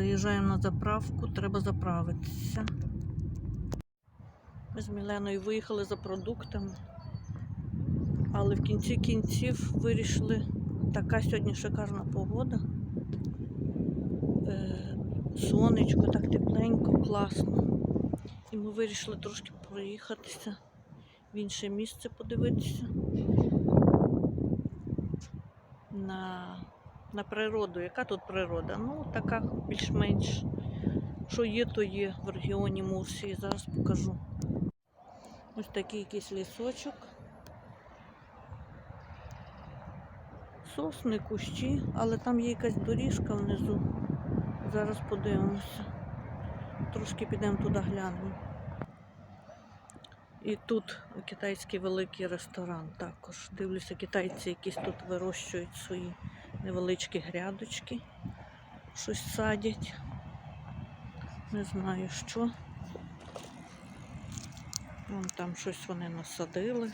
Заїжджаємо на заправку, треба заправитися. Ми з Міленою виїхали за продуктами, але в кінці кінців вирішили, така сьогодні шикарна погода. Е, сонечко, так тепленько, класно. І ми вирішили трошки проїхатися в інше місце подивитися. На, на природу. Яка тут природа? Ну, така більш-менш. Що є, то є в регіоні Мурсії. Зараз покажу. Ось такий якийсь лісочок. Сосни, кущі, але там є якась доріжка внизу. Зараз подивимося. Трошки підемо туди глянемо. І тут китайський великий ресторан також. Дивлюся, китайці якісь тут вирощують свої невеличкі грядочки. Щось садять. Не знаю що. Вон там щось вони насадили.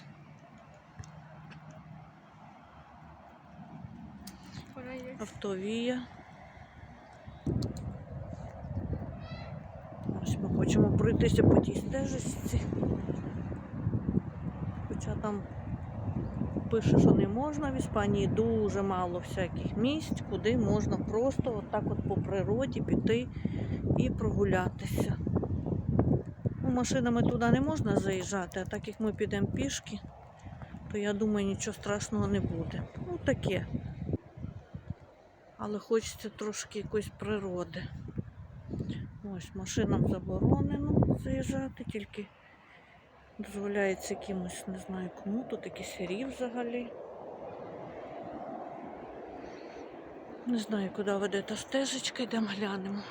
Автовія. Ось ми хочемо пройтися по тій стежечці. Хоча там пише, що не можна в Іспанії дуже мало всяких місць, куди можна просто отак от по природі піти і прогулятися. Ну, машинами туди не можна заїжджати, а так як ми підемо пішки, то я думаю, нічого страшного не буде. Ну таке. Але хочеться трошки якоїсь природи. Ось машинам заборонено заїжджати, тільки дозволяється якимось, не знаю кому, тут якийсь рів взагалі. Не знаю, куди веде та стежечка, йдемо глянемо.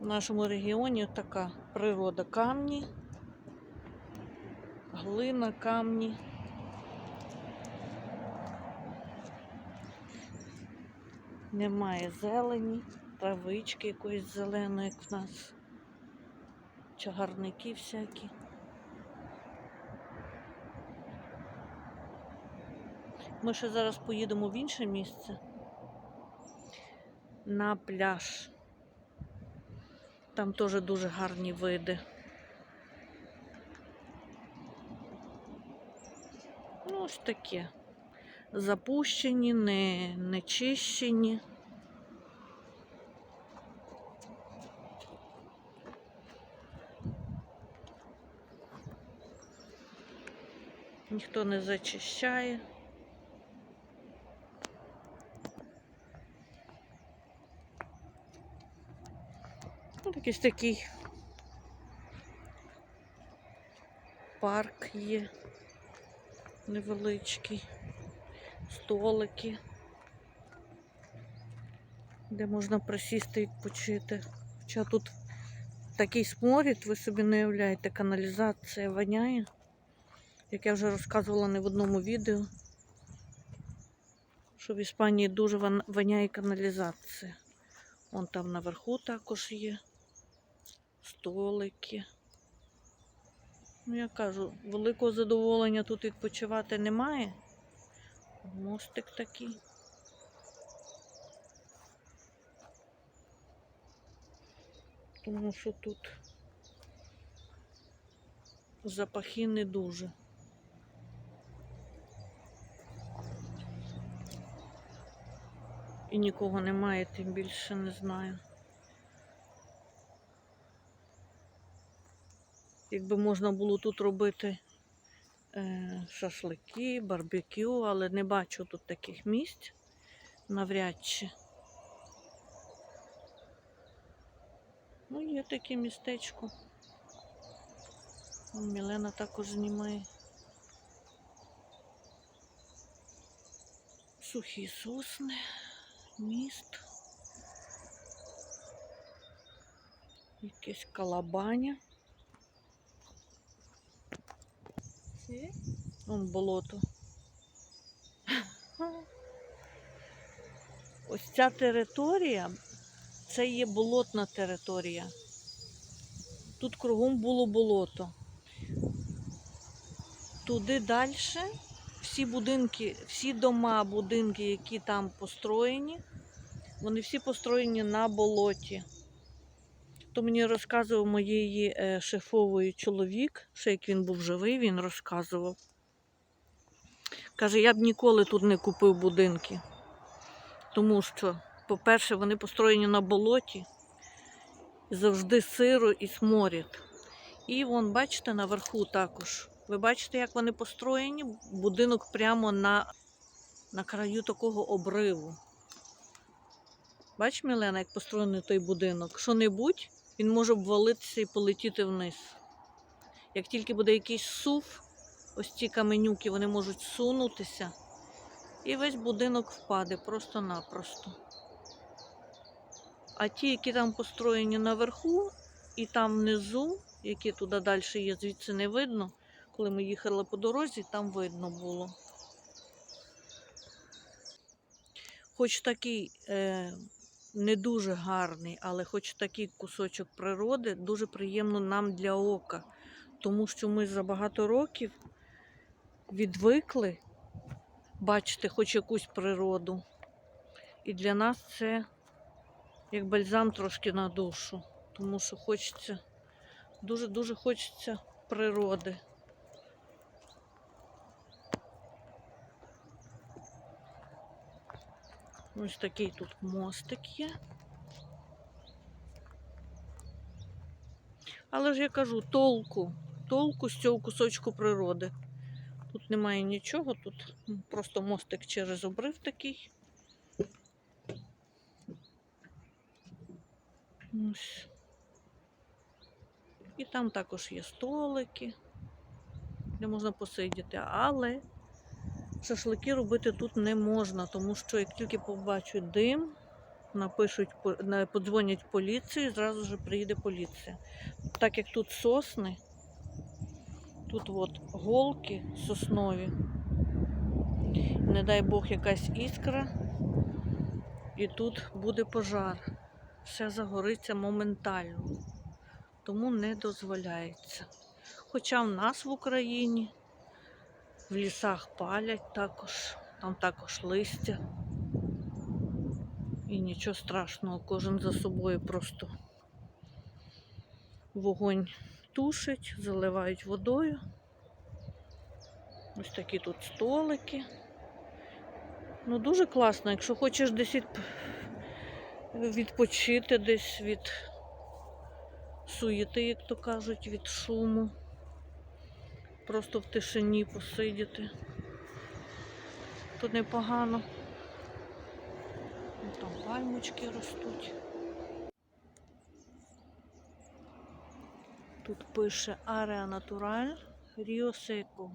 В нашому регіоні така природа камні, глина, камні. Немає зелені, травички якоїсь зеленої, як в нас, чагарники всякі. Ми ще зараз поїдемо в інше місце на пляж. Там теж дуже гарні види. Ну, ось таке. Запущені, не, не чищені. Ніхто не зачищає. Ось якийсь такий парк є невеличкий, столики, де можна присісти і відпочити. Хоча тут такий сморід, ви собі не уявляєте, каналізація воняє, як я вже розказувала не в одному відео, що в Іспанії дуже вон- воняє каналізація. Вон там наверху також є столики. Ну, я кажу, великого задоволення тут відпочивати немає. Мостик такий. Тому що тут запахи не дуже. І нікого немає, тим більше не знаю. Якби можна було тут робити е, шашлики, барбекю, але не бачу тут таких місць навряд чи. Ну, є таке містечко. Мілена також знімає. Сухі сосни, міст. Якесь калабаня. Sí. Вон болото. Ось ця територія, це є болотна територія. Тут кругом було болото. Туди далі всі будинки, всі дома, будинки, які там построєні, вони всі построєні на болоті. То мені розказував моєї е, шефової чоловік, ще як він був живий, він розказував. Каже, я б ніколи тут не купив будинки. Тому що, по-перше, вони построєні на болоті, завжди сиро і сморід. І вон, бачите, наверху також. Ви бачите, як вони построєні? Будинок прямо на, на краю такого обриву. Бач, Мілена, як построєний той будинок. Що-небудь, він може обвалитися і полетіти вниз. Як тільки буде якийсь сув, ось ці каменюки вони можуть сунутися, і весь будинок впаде просто-напросто. А ті, які там построєні наверху, і там внизу, які туди далі є, звідси не видно. Коли ми їхали по дорозі, там видно було. Хоч такий е, не дуже гарний, але хоч такий кусочок природи, дуже приємно нам для ока. Тому що ми за багато років відвикли бачити хоч якусь природу. І для нас це як бальзам трошки на душу. Тому що хочеться, дуже-дуже хочеться природи. Ось такий тут мостик є. Але ж я кажу, толку, толку з цього кусочку природи. Тут немає нічого, тут просто мостик через обрив такий. Ось. І там також є столики, де можна посидіти, але шашлики робити тут не можна, тому що як тільки побачать дим, напишуть, по- на- подзвонять поліції, зразу ж приїде поліція. Так як тут сосни, тут от голки соснові, не дай Бог якась іскра, і тут буде пожар. Все загориться моментально, тому не дозволяється. Хоча в нас в Україні в лісах палять також, там також листя. І нічого страшного, кожен за собою просто вогонь тушить, заливають водою. Ось такі тут столики. Ну, дуже класно, якщо хочеш десь відпочити десь від суєти, як то кажуть, від шуму. Просто в тишині посидіти. Тут непогано. Ну, Там пальмочки ростуть. Тут пише Area Natural Rio Seco.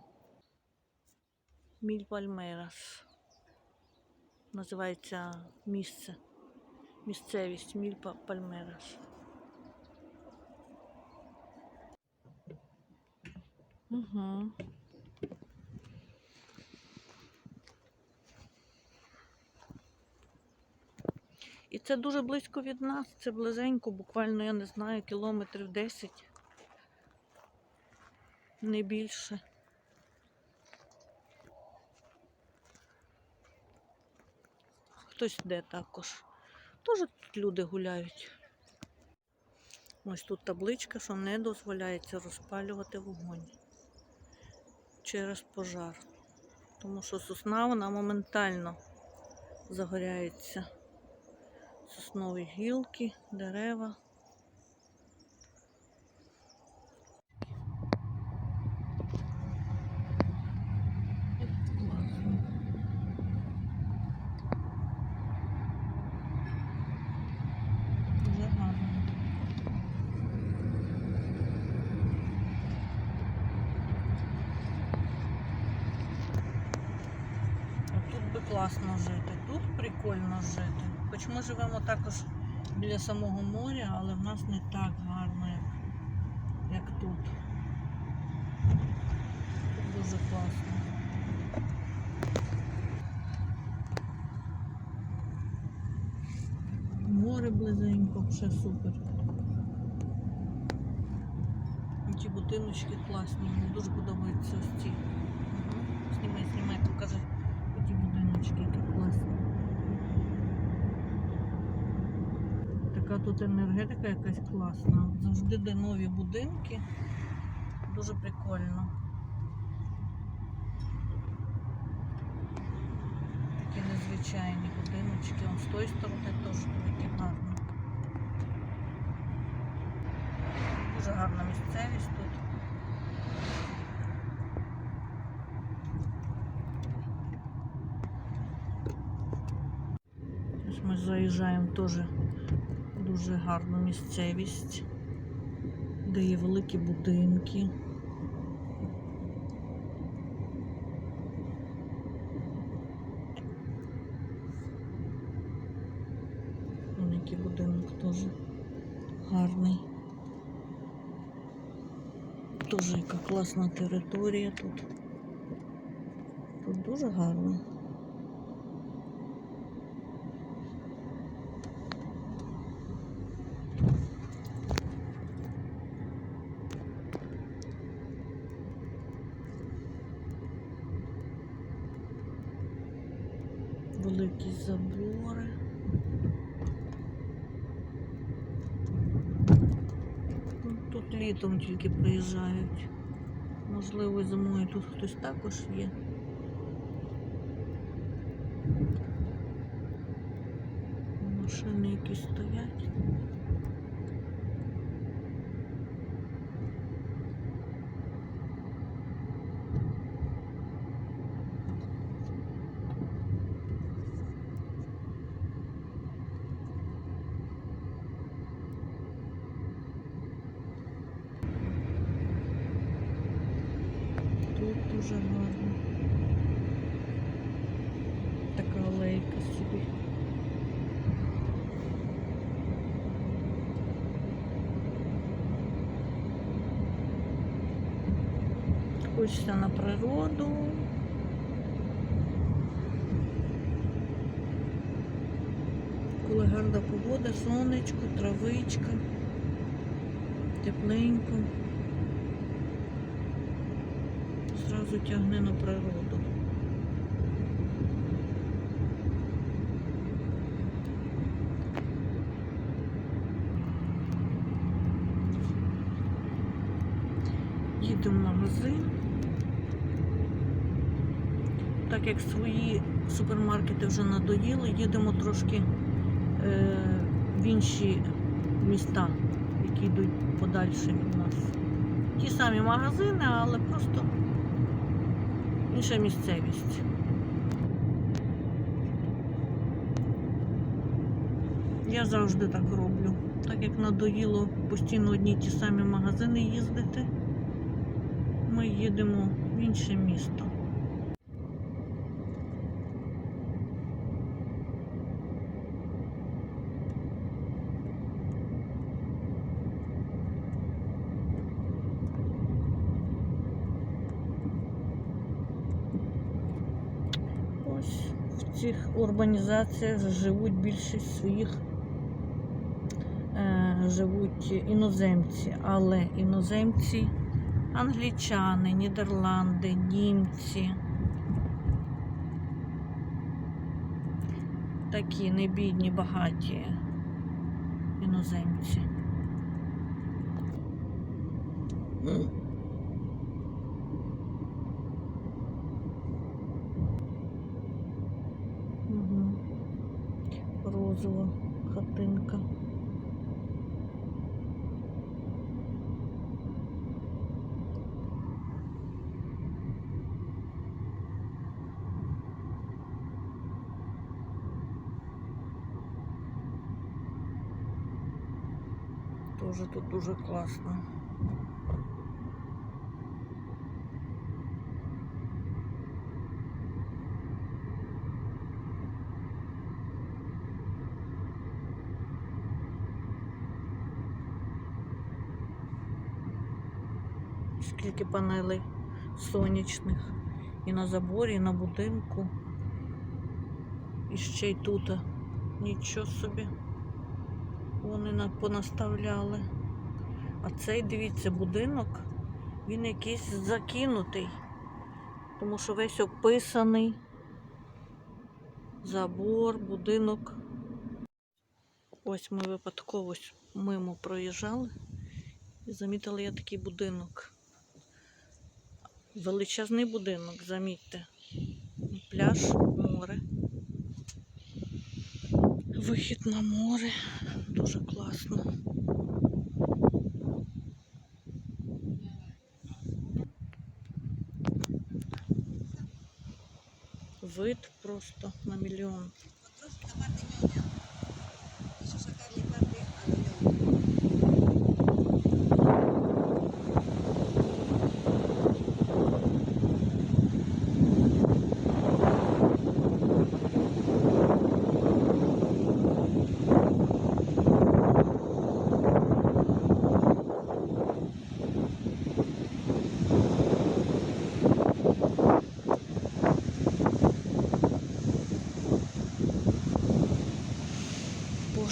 Міль Пальмерас. Називається місце. Місцевість Міль Па- Пальмерас. Угу. І це дуже близько від нас, це близенько, буквально, я не знаю, кілометрів 10, не більше. Хтось йде також. Теж тут люди гуляють. Ось тут табличка, що не дозволяється розпалювати вогонь через пожар. Тому що сосна вона моментально загоряється. Соснові гілки, дерева. Дуже гарно. А Тут би класно жити, тут прикольно жити. Хоч ми живемо також біля самого моря, але в нас не так гарно, як, тут. Тут дуже класно. Море близенько, все супер. І ті будиночки класні, мені дуже подобаються ось ці. Знімай, знімай, покажи будиночки, які класні. Така тут енергетика якась класна. Завжди де нові будинки. Дуже прикольно. Такі незвичайні будиночки. Он з тої сторони теж такі гарні. Дуже гарна місцевість тут. Ось ми заїжджаємо теж дуже гарну місцевість, де є великі будинки. Вон який будинок теж гарний. Теж яка класна територія тут. Тут дуже гарно. Великі забори. Ну, Тут літом тільки приїжджають. Можливо, зимою тут хтось також є. Машини якісь стоять. Тут дуже гарно. Така алейка собі. Хочеться на природу. Коли гарна погода, сонечко, травичка, тепленько. Зразу тягне на природу. Їдемо в магазин. Так як свої супермаркети вже надоїли, їдемо трошки е, в інші міста, які йдуть подальше від нас. Ті самі магазини, але просто інша місцевість. Я завжди так роблю. Так як надоїло постійно одні ті самі магазини їздити, ми їдемо в інше місто. Ось урбанізаціях живуть більшість своїх е, живуть іноземці, але іноземці англічани, Нідерланди, німці. Такі небідні, багаті іноземці. Розова хатинка. Тоже тут дуже класно. Скільки панелей сонячних і на заборі, і на будинку. І ще й тут. Нічого собі. Вони понаставляли. А цей, дивіться, будинок, він якийсь закинутий. Тому що весь описаний. Забор, будинок. Ось ми випадково мимо проїжджали і замітили я такий будинок. Величезний будинок, замітьте. Пляж, море. Вихід на море. Дуже класно. Вид просто на мільйон.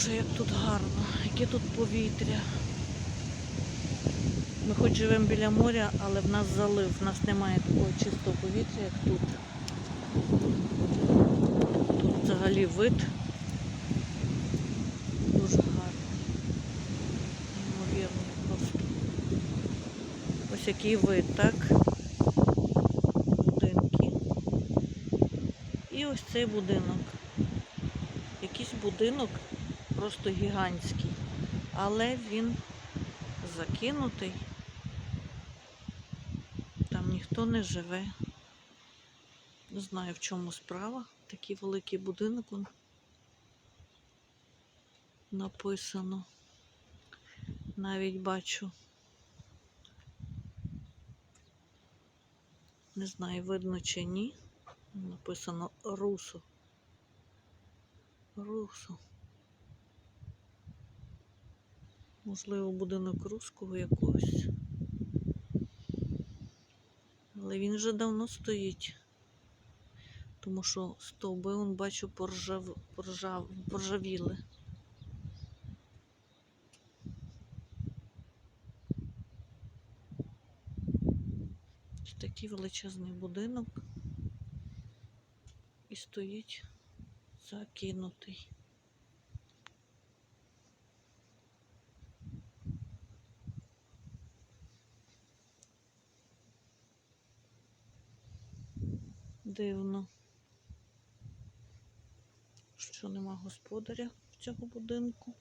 Боже, як тут гарно, яке тут повітря. Ми хоч живемо біля моря, але в нас залив, в нас немає такого чистого повітря, як тут. Тут взагалі вид дуже гарний. Неймовірний просто. Ось який вид, так? Будинки. І ось цей будинок. Якийсь будинок просто гігантський, але він закинутий. Там ніхто не живе. Не знаю, в чому справа. Такий великий будинок написано. Навіть бачу. Не знаю, видно чи ні. Написано Русо. Русо. Можливо, будинок руського якогось. Але він вже давно стоїть. Тому що стовби, он бачу, поржав, поржав, поржавіли. Такий величезний будинок. І стоїть закинутий. Дивно, що нема господаря в цього будинку.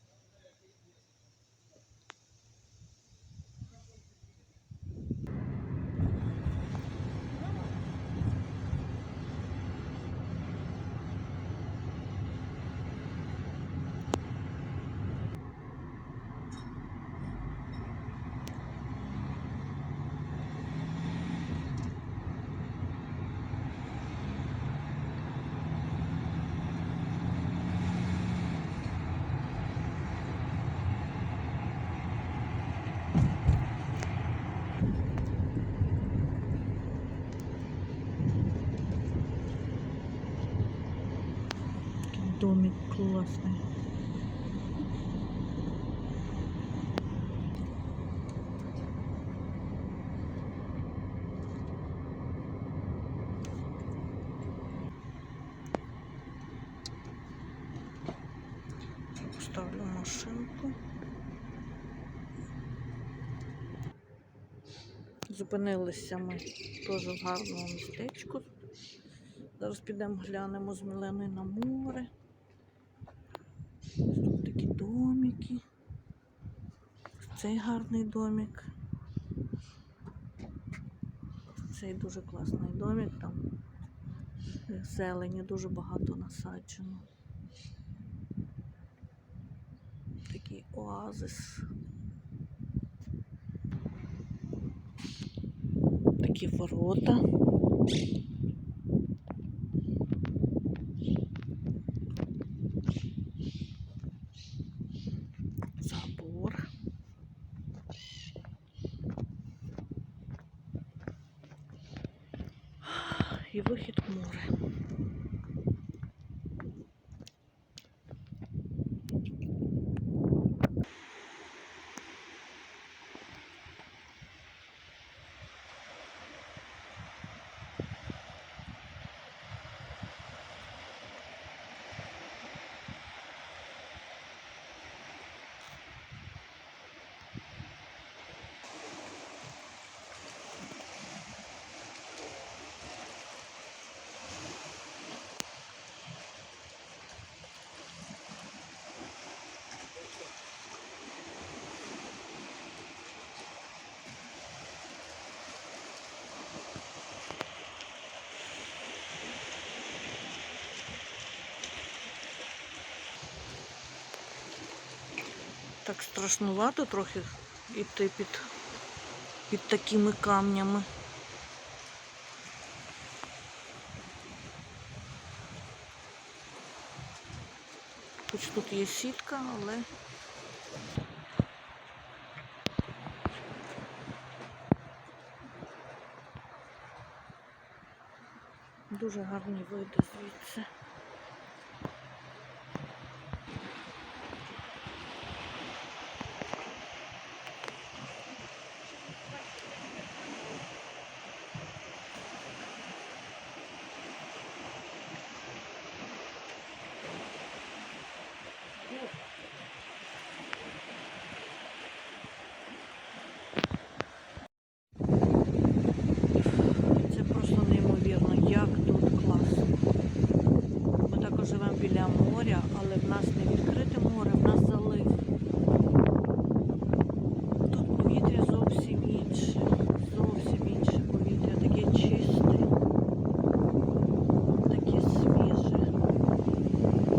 Такий домик класний. Поставлю машинку. Зупинилися ми теж в гарному містечку. Зараз підемо глянемо з Міленою на море. Ось Тут такі домики. Цей гарний домик. Цей дуже класний домик. Там зелені дуже багато насаджено. Такий оазис. Такі ворота. Забор. І вихід в море. Так страшнувато трохи йти під, під такими камнями. Хоч тут є сітка, але дуже гарні види звідси. Це просто неймовірно, як тут класно. Ми також живемо біля моря, але в нас не відкрите море, в нас залив. Тут повітря зовсім інше, зовсім інше повітря, таке чисте, таке свіже. З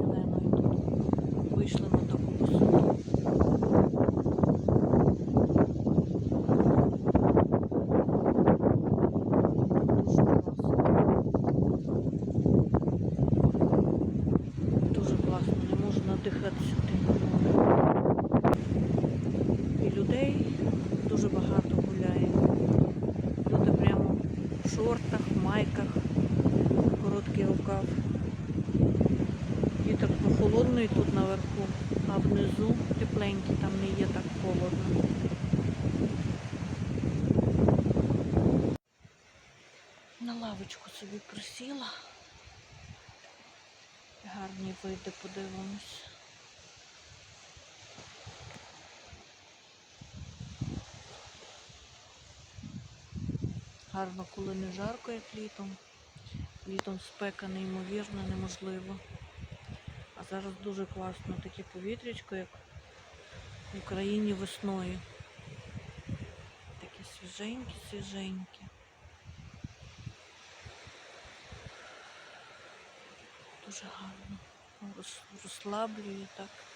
Міленою тут вийшли на таку висоту. Дуже класно. Дуже класно, не можу надихатися тим морем. І людей дуже багато гуляє. Люди прямо в шортах, майках, короткий рукав. Вітер прохолодний тут наверху, а внизу тепленький, там не є так холодно. На лавочку собі присіла. Гарні види подивимось. Гарно, коли не жарко, як літом. Літом спека неймовірна, неможливо. А зараз дуже класно таке повітрячко, як в Україні весною. Такі свіженькі, свіженькі. Дуже гарно. Роз- Розслаблює так.